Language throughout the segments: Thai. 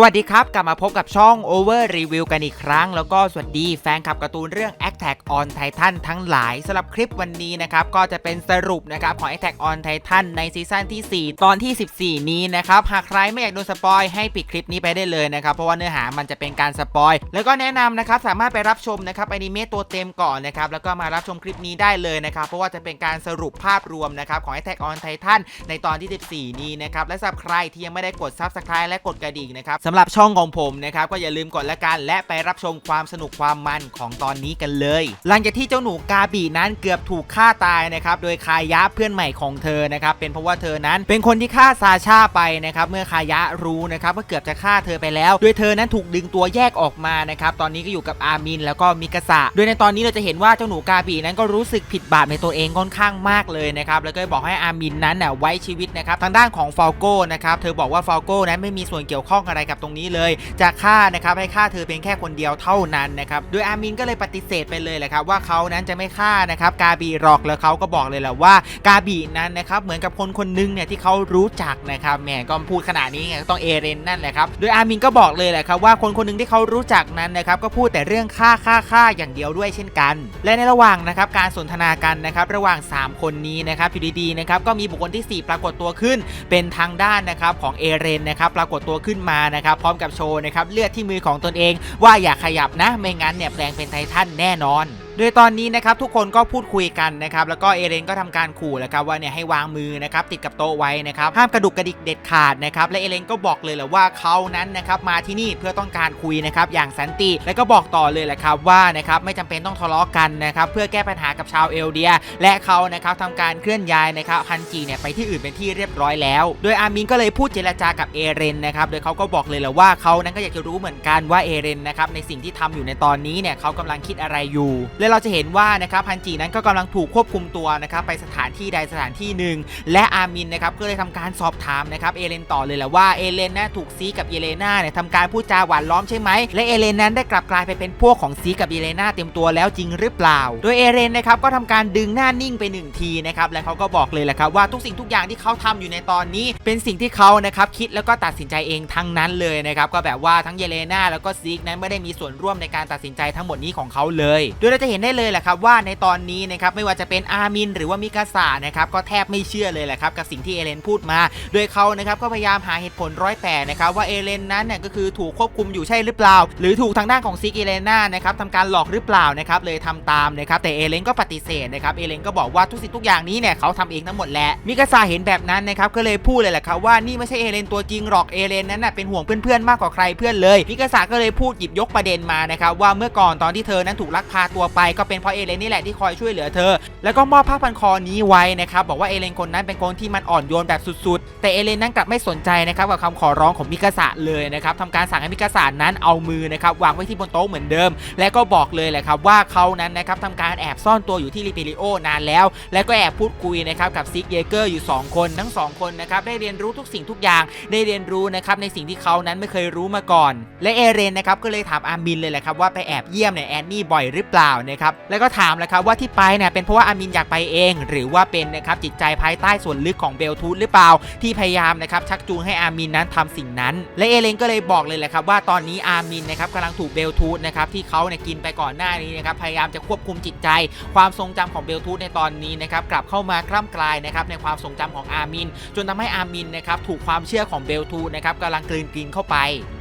สวัสดีครับ กลับมาพบกับช่อง Over Review กันอีกครั้ง แล้วก็สวัสดีแฟนคลับการ์ตูนเรื่อง Attack on Titan ทั้งหลายสำหรับคลิปวันนี้นะครับ ก็จะเป็นสรุปนะครับของ Attack on Titan ในซีซั่นที่ 4 ตอนที่ 14 นี้นะครับ หากใครไม่อยากโดนสปอยให้ปิดคลิปนี้ไปได้เลยนะครับ เพราะว่าเนื้อหามันจะเป็นการสปอยแล้วก็แนะนำนะครับสามารถไปรับชมนะครับอนิเมะตัวเต็มก่อนนะครับแล้วก็มารับชมคลิปนี้ได้เลยนะครับเพราะว่าจะเป็นการสรุปภาพรวมนะครับของ Attack on Titan ในตอนที่ 14 นี้นะครับและสำหรับใครที่ยังไม่ได้กด Subscribe และกดกระดิ่งนะครับสำหรับช่องของผมนะครับก็อย่าลืมกดละกันและไปรับชมความสนุกความมันของตอนนี้กันเลย หลังจากที่เจ้าหนูกาบีนั้นเกือบถูกฆ่าตายนะครับโดยคายะเพื่อนใหม่ของเธอนะครับเป็นเพราะว่าเธอนั้นเป็นคนที่ฆ่าซาชาไปนะครับเมื่อคายะรู้นะครับว่าเกือบจะฆ่าเธอไปแล้ว โดยเธอนั้นถูกดึงตัวแยกออกมานะครับตอนนี้ก็อยู่กับอามินแล้วก็มิกาสะโดยในตอนนี้เราจะเห็นว่าเจ้าหนูกาบีนั้นก็รู้สึกผิดบาปในตัวเองค่อนข้างมากเลยนะครับแล้วก็บอกให้อามินนั้นน่ะไว้ชีวิตนะครับทางด้านของฟาโก้นะครับเธอบอกว่าฟาโก้นั้นไม่มีส่วนเกี่ยวข้องอะไรกับตรงนี้เลย จะฆ่านะครับให้ฆ่าเธอเพียงแค่คนเดียวเท่านั้นนะครับโดยอามินก็เลยปฏิเสธไปเลยแหละครับว่าเขานั้นจะไม่ฆ่านะครับกาบีหรอกแล้วเขาก็บอกเลยแหละว่ากาบีนั้นนะครับเหมือนกับคนคนหนึงเนี่ยที่เขารู้จักนะครับแหมก็พูดขนาดนี้ไงก็ต้องเอเรนนั่นแหละครับโดยอามินก็บอกเลยแหละครับว่าคนคนหนึงที่เขารู้จักนั้นนะครับก็พูดแต่เรื่องฆ่าฆ่าฆ่าอย่างเดียวด้วยเช่นกัน และในระหว่างนะครับการสนทนากันนะครับระหว่าง 3 คนนี้นะครับอยู่ดีๆนะครับก็มีบุคคลที่ 4 ปรากฏตัวขึ้น เป็นทางด้านนะครับของเอเรนนะครับปรากฏตัวขึ้นมานะะครับพร้อมกับโชว์นะครับเลือดที่มือของตนเอง ว่าอย่าขยับนะ ไม่งั้นเนี่ยแปลงเป็นไททันแน่นอน โดยตอนนี้นะครับทุกคนก็พูดคุยกันนะครับแล้วก็เอเรนก็ทำการขู่แล้วครับว่าเนี่ยให้วางมือนะครับติดกับโต๊ะไว้นะครับห้ามกระดุกกระดิกเด็ดขาดนะครับและเอเรนก็บอกเลยแหละว่าเขานั้นนะครับมาที่นี่เพื่อต้องการคุยนะครับอย่างสันติแล้วก็บอกต่อเลยแหละครับว่านะครับไม่จำเป็นต้องทะเลาะกันนะครับเพื่อแก้ปัญหากับชาวเอลเดีย และเขานะครับทำการเคลื่อนย้ายนะครับฮันจีเนี่ยไปที่อื่นเป็นที่เรียบร้อยแล้ว โดยอามินก็เลยพูดเจรจากับเอเรนนะครับโดยเขาก็บอกเลยแหละว่าเขานั้นก็อยากจะรู้เหมือนกันว่าเอเรนนะครับในสิ่งที่ทำอยู่ในตอนนี้เนี่ยเขากำลังคิดอะไรอยู่และเราจะเห็นว่านะครับฮันจีนั้นก็กำลังถูกควบคุมตัวนะครับไปสถานที่ใดสถานที่หนึ่ง และอามินนะครับก็เลยทำการสอบถามนะครับเอเลนต่อเลยแหละว่าเอเลนน่ะถูกซีกับเยเลนาเนี่ยทำการพูดจาหวานล้อมใช่ไหมและเอเลนนั้นได้กลับกลายไปเป็นพวกของซีกับเยเลนาเต็มตัวแล้วจริงหรือเปล่า โดยเอเลนนะครับก็ทำการดึงหน้านิ่งไปหนึ่งทีนะครับและเขาก็บอกเลยแหละครับว่าทุกสิ่งทุกอย่างที่เขาทำอยู่ในตอนนี้ เป็นสิ่งที่เขานะครับคิดแล้วก็ตัดสินใจเองทั้งนั้นเลยนะครับก็แบบว่าทั้งเยเลนาแล้วก็ซีกนั้นไม่ได้มีส่วนร่วมในการตัดสินใจทั้งหมดนี้ของเขาเลย โดยเราจะเห็นได้เลยแหละครับว่าในตอนนี้นะครับไม่ว่าจะเป็นอามินหรือว่ามิกาสะนะครับก็แทบไม่เชื่อเลยแหละครับกับสิ่งที่เอเลนพูดมา โดยเขานะครับก็พยายามหาเหตุผลร้อยแปดนะครับว่าเอเลนนั้นเนี่ยก็คือถูกควบคุมอยู่ใช่หรือเปล่า หรือถูกทางด้านของซิกเอเลน่านะครับทำการหลอกหรือเปล่านะครับเลยทำตามนะครับแต่เอเลนก็ปฏิเสธนะครับเอเลนก็บอกว่าทุกสิ่งทุกอย่างนี้เนี่ยเขาทำเองทั้งหมดแหละมิกาสะเห็นแบบนั้นนะครับก็เลยพูดเลยแหละครับว่านี่ไม่ใช่เอเลนตัวจริงหรอกเอเลนนั้นน่ะเป็นห่วงเพื่อนๆมากกว่าใครเพื่อนเลยมิกาสะก็เลยพูดหยิบยกประเด็นมานะครับว่าเมื่อก่อนตอนที่เธอนั้นถูกลักพาตัวไปก็เป็นเพราะเอเลนนี่แหละที่คอยช่วยเหลือเธอ แล้วก็มอบผ้าพันคอนี้ไว้นะครับบอกว่าเอเลนคนนั้นเป็นคนที่มันอ่อนโยนแบบสุดๆ แต่เอเลนนั้นกลับไม่สนใจนะครับกับคำขอร้องของมิกาสะเลยนะครับทำการสั่งให้มิกาสะนั้นเอามือนะครับวางไว้ที่บนโต๊ะเหมือนเดิม และก็บอกเลยแหละครับว่าเขานั้นนะครับทำการแอบซ่อนตัวอยู่ที่ลิเปริโอนานแล้ว และก็แอบพูดคุยนะครับกับซิกเยเกอร์อยู่ 2 คนทั้ง 2 คนนะครับได้เรียนรู้ทุกสิ่งทุกอย่างได้เรียนรู้นะครับในสิ่งที่เขานั้นไม่เคยรู้มาก่อน และเอเรนนะครับก็เลยถามอามินเลยแหละครับว่าไปแอบเยี่ยมเนี่ยแอนนี่บ่อยหรือเปล่านะครับแล้วก็ถามแหละครับว่าที่ไปเนี่ยเป็นเพราะว่าอามินอยากไปเอง หรือว่าเป็นนะครับจิตใจภายใต้ส่วนลึกของเบลทูธหรือเปล่าที่พยายามนะครับชักจูงให้อามินนั้นทำสิ่งนั้น และเอเลนก็เลยบอกเลยแหละครับว่าตอนนี้อามินนะครับกำลังถูกเบลทูธนะครับที่เขาเนี่ยกินไปก่อนหน้านี้นะครับพยายามจะควบคุมจิตใจ ความทรงจำของเบลทูธในตอนนี้นะครับกลับเข้ามากล้ำกลายนะครับในความทรงจำของอามิน จนทำให้อามินนะครับถูกความเชื่อของเบลทูธนะครับกำลังกลืนกินเข้าไป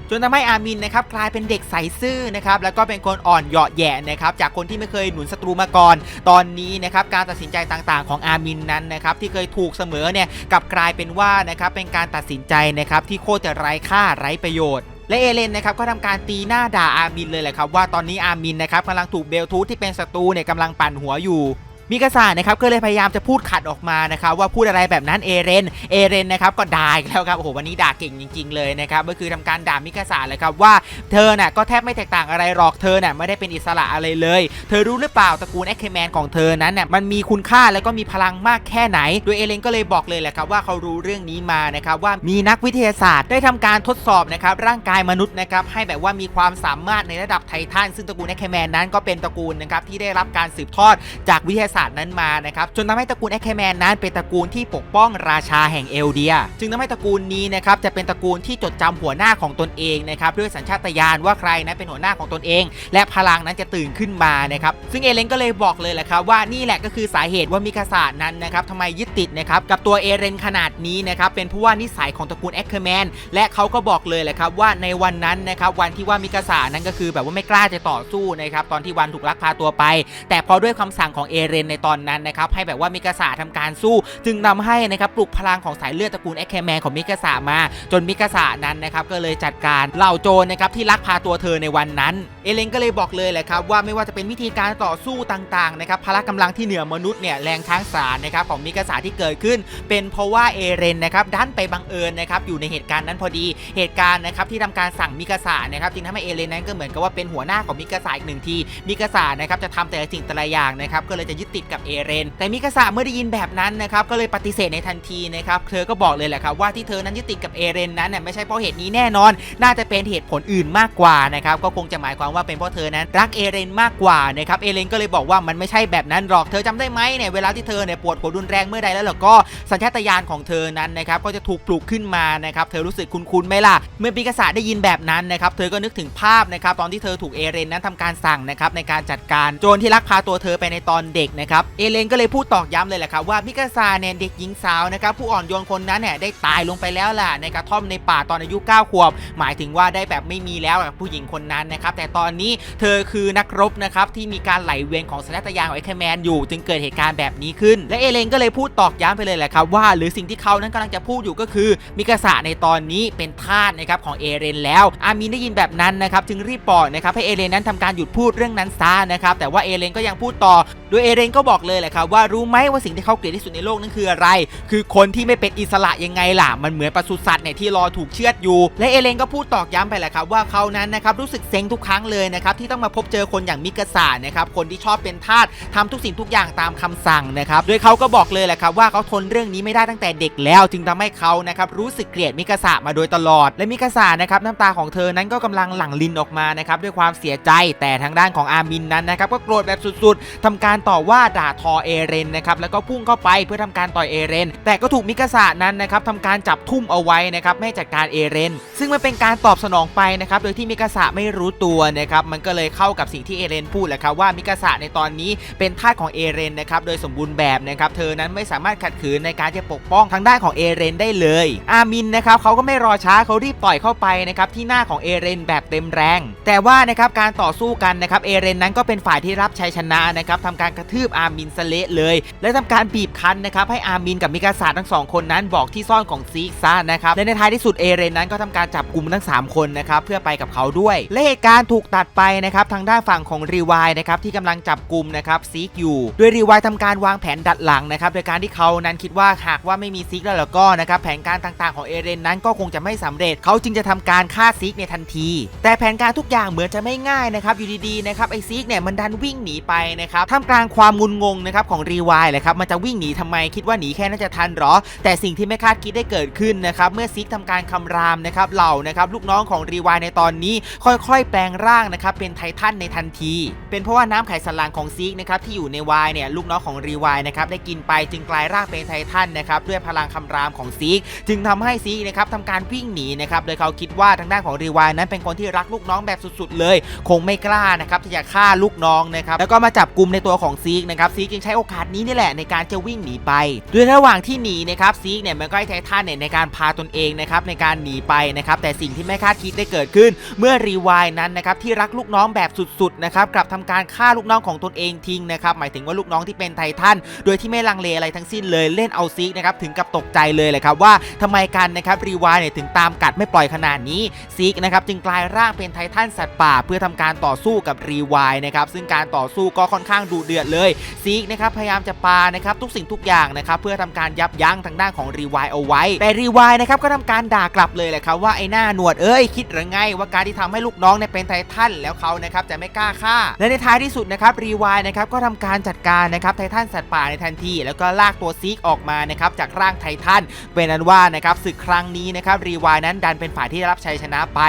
จนทำให้อามินนะครับกลายเป็นเด็กใสซื่อนะครับแล้วก็เป็นคนอ่อนเหยาะแย่นะครับจากคนที่ไม่เคยหนุนศัตรูมาก่อน ตอนนี้นะครับการตัดสินใจต่างๆ ของอามินนั้นนะครับที่เคยถูกเสมอเนี่ยกลับกลายเป็นว่านะครับเป็นการตัดสินใจนะครับที่โคตรจะไร้ค่าไร้ประโยชน์และเอเลนนะครับก็ทำการตีหน้าด่าอามินเลยแหละครับว่าตอนนี้อามินนะครับกำลังถูกเบลทูธที่เป็นศัตรูเนี่ยกำลังปั่นหัวอยู่ มิกาซานะครับก็เลยพยายามจะพูดขัดออกมานะครับว่าพูดอะไรแบบนั้นเอเรนเอเรนนะครับก็ด่าอีกแล้วครับโอ้โหวันนี้ด่าเก่งจริง ๆ เลยนะครับก็คือทำการด่ามิกาซาเลยครับว่าเธอน่ะก็แทบไม่แตกต่างอะไรหรอกเธอน่ะไม่ได้เป็นอิสระอะไรเลย เธอรู้หรือเปล่าตระกูลแอคเคแมนของเธอนั้นน่ะมันมีคุณค่าแล้วก็มีพลังมากแค่ไหน โดยเอเรนก็เลยบอกเลยแหละครับว่าเขารู้เรื่องนี้มานะครับว่ามีนักวิทยาศาสตร์ได้ทำการทดสอบนะครับร่างกายมนุษย์นะครับให้แบบว่ามีความสามารถในระดับไททันซึ่งตระกูลแอคเคแมนนั้นก็เป็นตระกูลนะครับที่ได้รับการสืบทอดจากวิทยาศาสตร์ษัตริย์นั้นมานะครับจนทำให้ตระกูลแอคเคแมนนั้นเป็นตระกูลที่ปกป้องราชาแห่งเอลเดีย จึงทำให้ตระกูลนี้นะครับจะเป็นตระกูลที่จดจำหัวหน้าของตนเองนะครับด้วยสัญชาตญาณว่าใครนั้นเป็นหัวหน้าของตนเอง และพลังนั้นจะตื่นขึ้นมานะครับซึ่งเอเลนก็เลยบอกเลยแหละครับว่านี่แหละก็คือสาเหตุว่ามิคาสานั้นนะครับทำไมยึดติดนะครับกับตัวเอเรนขนาดนี้นะครับเป็นเพราะว่านิสัยของตระกูลแอคเคแมนและเขาก็บอกเลยแหละครับว่าในวันนั้นนะครับวันที่ว่ามิคาสานั้นก็คือแบบว่าไม่กล้าจะต่อสู้นะครับตอนที่วันถูกลักพาตัวไป แต่พอด้วยคำสั่งของเอเรนในตอนนั้นนะครับให้แบบว่ามิกาสาทำการสู้ จึงนำให้นะครับปลุกพลังของสายเลือดตระกูลแอคเคแมนของมิกาสามา จนมิกาสานั้นนะครับก็เลยจัดการเหล่าโจรนะครับที่ลักพาตัวเธอในวันนั้น เอเลนก็เลยบอกเลยแหละครับว่าไม่ว่าจะเป็นวิธีการต่อสู้ต่างๆนะครับพละกำลังที่เหนือมนุษย์เนี่ยแรงทั้งสารนะครับของมิกาสาที่เกิดขึ้น เป็นเพราะว่าเอเรนนะครับดันไปบังเอิญนะครับอยู่ในเหตุการณ์นั้นพอดีเหตุการณ์นะครับที่ทำการสั่งมิกาสานะครับจึงทำให้เอเรนนั้นก็เหมือนกับว่าเป็นหัวหน้าของมิกาสาอีกหนึ่งทีมิกาสานะครับจะทำแต่สิ่งแต่ละอย่างนะครับก็เลยจะยึดติดกับเอเรน แต่มิกาสาเมื่อได้ยินแบบนั้นนะครับก็เลยปฏิเสธในทันทีนะครับเธอก็บอกเลยแหละครับว่าที่เธอนั้นยึดติดกับเอเรนนั้นเนี่ยไม่ใช่เพราะเหตุนี้แน่นอน น่าจะเป็นเหตุผลอื่นมากกว่านะครับก็คงจะหมายความว่าเป็นเพราะเธอนั้นรักเอเรนมากกว่านะครับเอเรนก็เลยบอกว่ามันไม่ใช่แบบนั้นหรอกเธอจำได้ไหมเนี่ยเวลาที่เธอเนี่ยปวดหัวรุนแรงเมื่อใดแล้วล่ะก็สัญชาตญาณของเธอนั้นนะครับก็จะถูกปลุกขึ้นมานะครับเธอรู้สึกคุ้นๆไหมล่ะ เมื่อมิกาสาได้ยินแบบนั้นนะครับเธอก็นึกถึงภาพนะครับตอนที่เธอถูกเอเรนนั้นทำการสั่งนะครับในการจัดการโจรที่ลักพาตัวเธอไปในตอนเด็กนะครับเอเลนก็เลยพูดตอกย้ำเลยแหละครับว่ามิกาซาเนี่ยเด็กหญิงสาวนะครับผู้อ่อนโยนคนนั้นเนี่ยได้ตายลงไปแล้วล่ะในกระท่อมในป่าตอนอายุ 9 ขวบ หมายถึงว่าได้แบบไม่มีแล้วกับผู้หญิงคนนั้นนะครับแต่ตอนนี้เธอคือนักรบนะครับที่มีการไหลเวียนของสัญชาตญาณของไอแคแมนอยู่ จึงเกิดเหตุการณ์แบบนี้ขึ้น และเอเลนก็เลยพูดตอกย้ำไปเลยแหละครับว่า หรือสิ่งที่เขานั้นกำลังจะพูดอยู่ก็คือมิกาซาในตอนนี้เป็นทาสนะครับของเอเรนแล้วอามีนได้ยินแบบนั้นนะครับจึงรีบบอกนะครับให้เอเรนนั้นทำการหยุดพูดเรื่องนั้นซะนะครับแต่ว่าเอเลนก็ยังพูดต่อโดยเอเรนกก็บอกเลยแหละครับว่ารู้ไหมว่าสิ่งที่เขาเกลียดที่สุดในโลกนั้นคืออะไร คือคนที่ไม่เป็นอิสระยังไงล่ะ มันเหมือนปศุสัตว์เนี่ยที่รอถูกเชือดอยู่ และเอเลนก็พูดตอกย้ำไปแหละครับว่าเขานั้นนะครับรู้สึกเซ็งทุกครั้งเลยนะครับที่ต้องมาพบเจอคนอย่างมิกาสานะครับคนที่ชอบเป็นทาสทำทุกสิ่งทุกอย่างตามคำสั่งนะครับโดยเขาก็บอกเลยแหละครับว่าเขาทนเรื่องนี้ไม่ได้ตั้งแต่เด็กแล้ว จึงทำให้เขานะครับรู้สึกเกลียดมิกาสามาโดยตลอด และมิกาสานะครับน้ำตาของเธอนั้นก็กำลังหลั่งลินออกมานะครับด้วยความเสียใจแต่ทางด้านของอามินนั้นนะครับก็โกรธแบบสุดๆทำการต่อว่าด่าทอเอเรนนะครับแล้วก็พุ่งเข้าไปเพื่อทำการต่อยเอเรน แต่ก็ถูกมิกาสะนั้นนะครับทำการจับทุ่มเอาไว้นะครับไม่จัดการเอเรน ซึ่งมันเป็นการตอบสนองไปนะครับโดยที่มิกาสะไม่รู้ตัวนะครับมันก็เลยเข้ากับสิ่งที่เอเรนพูดแหละครับว่ามิกาสะในตอนนี้เป็นทาสของเอเรนนะครับโดยสมบูรณ์แบบนะครับเธอนั้นไม่สามารถขัดขืนในการจะปกป้องทางด้านของเอเรนได้เลย อามินนะครับเขาก็ไม่รอช้าเขารีบต่อยเข้าไปนะครับที่หน้าของเอเรนแบบเต็มแรง แต่ว่านะครับการต่อสู้กันนะครับเอเรนนั้นก็เป็นฝ่ายที่รับชัยชนะนะครับทำการกระทืบอามินสเละเลย และทำการบีบคั้นนะครับให้อาร์มินกับมิกาสาทั้งสองคนนั้นบอกที่ซ่อนของซีกซ่านะครับและในท้ายที่สุดเอเรนนั้นก็ทำการจับกลุ่มทั้ง 3 คนนะครับเพื่อไปกับเขาด้วยและเหตุการณ์ถูกตัดไปนะครับทางด้านฝั่งของรีวายนะครับที่กำลังจับกลุ่มนะครับซีกอยู่โดยรีวายทำการวางแผนดัดหลังนะครับโดยการที่เขานั้นคิดว่าหากว่าไม่มีซีกแล้วแล้วก็นะครับแผนการต่างๆของเอเรนนั้นก็คงจะไม่สำเร็จ เขาจึงจะทำการฆ่าซีกในทันที แต่แผนการทุกอย่างเหมือนจะไม่ง่ายนะครับอยู่ดีๆนะครับไอซีกเนี่ยมันดันวิ่งหนีไปนะครับท่ามกลางความงุนงงนะครับของรีวายเลยครับมันจะวิ่งหนีทำไมคิดว่าหนีแค่น่าจะทันหรอ แต่สิ่งที่ไม่คาดคิดได้เกิดขึ้นนะครับเมื่อซิกทำการคำรามนะครับเหล่านะครับลูกน้องของรีวายในตอนนี้ ค่อยๆ แปลงร่างนะครับเป็นไททันในทันที เป็นเพราะว่าน้ำไขสันหลังของซิกนะครับที่อยู่ในวายเนี่ยลูกน้องของรีวายนะครับได้กินไปจึงกลายร่างเป็นไททันนะครับด้วยพลังคำรามของซิกจึงทำให้ซิกนะครับทำการวิ่งหนีนะครับโดยเขาคิดว่าทางด้านของรีวายนั้นเป็นคนที่รักลูกน้องแบบสุดๆ เลย คงไม่กล้านะครับที่จะฆ่าลูกน้องนะครับแล้วก็มาจับกลุ่มในตัวของซีกนะครับซีกจึงใช้โอกาสนี้นี่แหละในการจะวิ่งหนีไปโดยระหว่างที่หนีนะครับซีกเนี่ยมันก็ให้ไททันเนี่ยในการพาตนเองนะครับในการหนีไปนะครับแต่สิ่งที่ไม่คาดคิดได้เกิดขึ้น เมื่อรีวายนั้นนะครับที่รักลูกน้องแบบสุดๆนะครับกลับทำการฆ่าลูกน้องของตนเองทิ้งนะครับหมายถึงว่าลูกน้องที่เป็นไททันโดยที่ไม่ลังเลอะไรทั้งสิ้นเลยเล่นเอาซีกนะครับถึงกับตกใจเลยแหละครับว่าทำไมกันนะครับรีวายเนี่ยถึงตามกัดไม่ปล่อยขนาดนี้ซีกนะครับจึงกลายร่างเป็นไททันสัตว์ป่า เพื่อทำการต่อสู้กับรีวายนะครับซึ่งการต่อสู้ก็ค่อนข้างดุเดือดเลยซีกนะครับพยายามจะปานะครับทุกสิ่งทุกอย่างนะครับเพื่อทำการยับยั้งทางด้านของรีวายเอาไว้ แต่รีวายนะครับก็ทำการด่ากลับเลยแหละครับว่าไอ้หน้าหนวดเอ้ยคิดหรือไง ว่าการที่ทำให้ลูกน้องเนี่ยเป็นไททันแล้วเขานะครับจะไม่กล้าฆ่า และในท้ายที่สุดนะครับรีวายนะครับก็ทำการจัดการนะครับไททันสัตว์ป่าในทันที แล้วก็ลากตัวซีกออกมานะครับจากร่างไททันเป็นนั้นว่านะครับศึกครั้งนี้นะครับรีวายนั้นดันเป็นฝ่ายที่ได้รับชัยชนะไป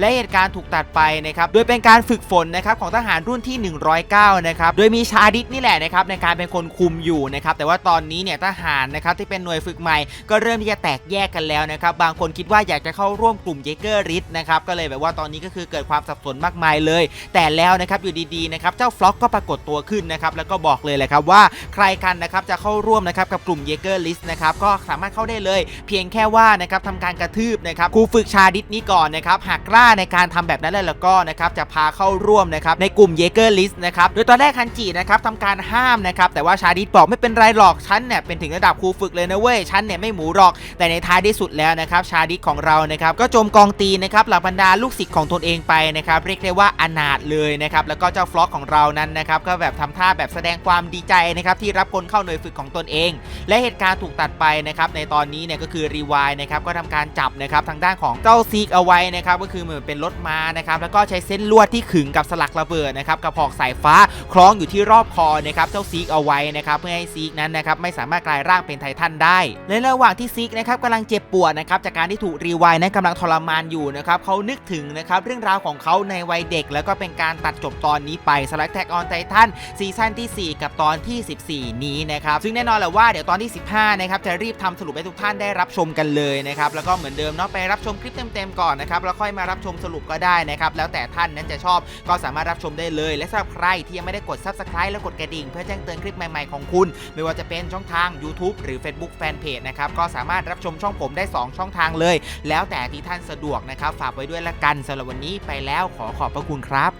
และเหตุการณ์ถูกตัดไปนะครับโดยเป็นการฝึกฝนนะครับของทหารรุ่นที่ 109นะครับโดยมีชาดิสนี่แหละนะครับในการเป็นคนคุมอยู่นะครับแต่ว่าตอนนี้เนี่ยทหารนะครับที่เป็นหน่วยฝึกใหม่ ก็เริ่มที่จะแตกแยกกันแล้วนะครับบางคนคิดว่าอยากจะเข้าร่วมกลุ่มเยเกอร์ริสนะครับก็เลยแบบว่าตอนนี้ก็คือเกิดความสับสนมากมายเลย แต่แล้วนะครับอยู่ดีๆนะครับเจ้าฟล็อกก็ปรากฏตัวขึ้นนะครับแล้วก็บอกเลยแหละครับว่าใครกันนะครับจะเข้าร่วมนะครับกับกลุ่มเยเกอร์ลิสนะครับก็สามารถเข้าได้เลย เพียงแค่ว่านะครับทำการกระทืบนะครับครูฝึกชาดิสนี้ก่อนนะครับหากกล้าในการทำแบบนั้นแล้วก็นะครับจะพาเข้าร่วมนะครับในกลุ่มเยเกอร์ลิสนะครับโดยตอนแรกคันจินะครับทำการห้ามนะครับแต่ว่าชาดิสบอกไม่เป็นไรหรอกฉันเนี่ยเป็นถึงระดับครูฝึกเลยนะเว้ยฉันเนี่ยไม่หมูหรอก แต่ในท้ายที่สุดแล้วนะครับชาดิสของเรานะครับก็โจมกองตีนะครับหล่าบรรดาลูกศิษย์ของตนเองไปนะครับเรียกได้ว่าอนาถเลยนะครับแล้วก็เจ้าฟล็อกของเรานั้นนะครับก็แบบทำท่าแบบแสดงความดีใจนะครับที่รับคนเข้าหน่วยฝึกของตนเอง และเหตุการณ์ถูกตัดไปนะครับในตอนนี้เนี่ยก็คือรีวายนะครับก็ทำการจับนะครับทางด้านของเจ้าซีกเอาไว้นะครับก็คือเหมือนเป็นรถม้านะครับแล้วก็ใช้เส้นลวดที่ขึงกับสลักระเบิดนะครับกระบอกสายฟ้าคล้องอยู่ที่รอบคอนะครับเจ้าซีกเอาไว้นะครับเพื่อให้ซีกนั้นนะครับไม่สามารถกลายร่างเป็นไททันได้ในระหว่างที่ซีกนะครับกำลังเจ็บปวดนะครับจากการที่ถูกรีวายนั้นกำลังทรมานอยู่นะครับเขานึกถึงนะครับเรื่องราวของเขาในวัยเด็ก แล้วก็เป็นการตัดจบตอนนี้ไปสลักแท็กออนไททันซีซั่นที่ 4 กับตอนที่ 14 นี้นะครับซึ่งแน่นอนแหละว่าเดี๋ยวตอนที่ 15นะครับจะรีบทำสรุปให้ทุกท่านได้รับชมกันเลยนะครับแล้วก็เหมือนเดิมเนาะไปรับชมคลิปเต็มๆก่อนนะครับแล้วค่อยมารับชมสรุปก็ได้นะครับแล้วแต่ท่านนั้นจะชอบก็สามารถรับชมได้เลย และสำหรับใครที่ยังไม่ได้กด subscribe และกดกระดิ่งเพื่อแจ้งเตือนคลิปใหม่ๆของคุณ ไม่ว่าจะเป็นช่องทาง YouTube หรือ Facebook Fanpage นะครับก็สามารถรับชมช่องผมได้ 2 ช่องทางเลย แล้วแต่ที่ท่านสะดวกนะครับฝากไว้ด้วยละกันสำหรับวันนี้ไปแล้วขอขอบพระคุณครับ